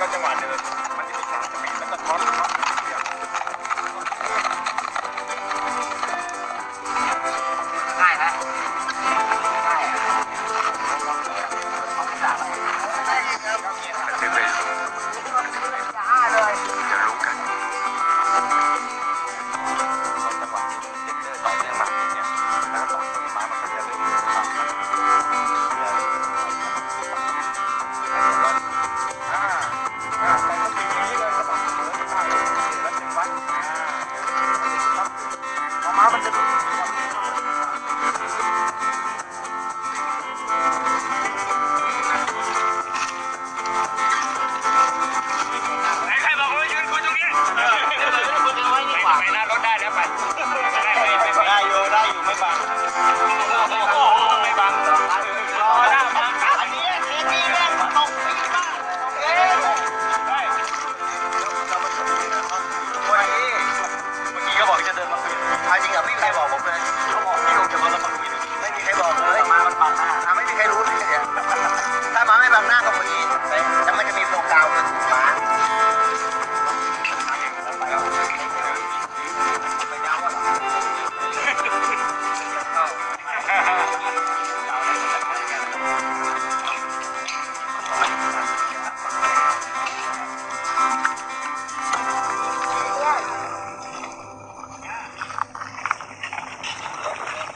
ก็จังหวะเดินมันจะมีสามสปีดแล้วก็ท็อต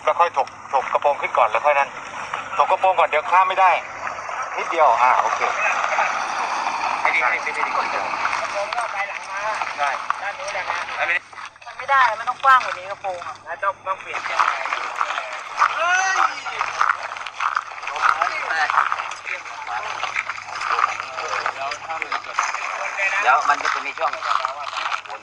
เราค่อยถกถกกะโปงขึ้นก่อนแล้วค่อยนั่นตกกระโปรงก่อนเดี๋ยวข้ามไม่ได้นิดเดียวอ่าโอเคไม่ดีไม่ดีไม่ดีผมก็ไปหลังมาได้ด้านนู้นแหละนะไม่ได้มันไม่ได้มันต้องกว้างกว่านี้กระโปรงอะแล้วต้องต้องเปลี่ยนแก้ไขแล้วมันจะมีช่วงบน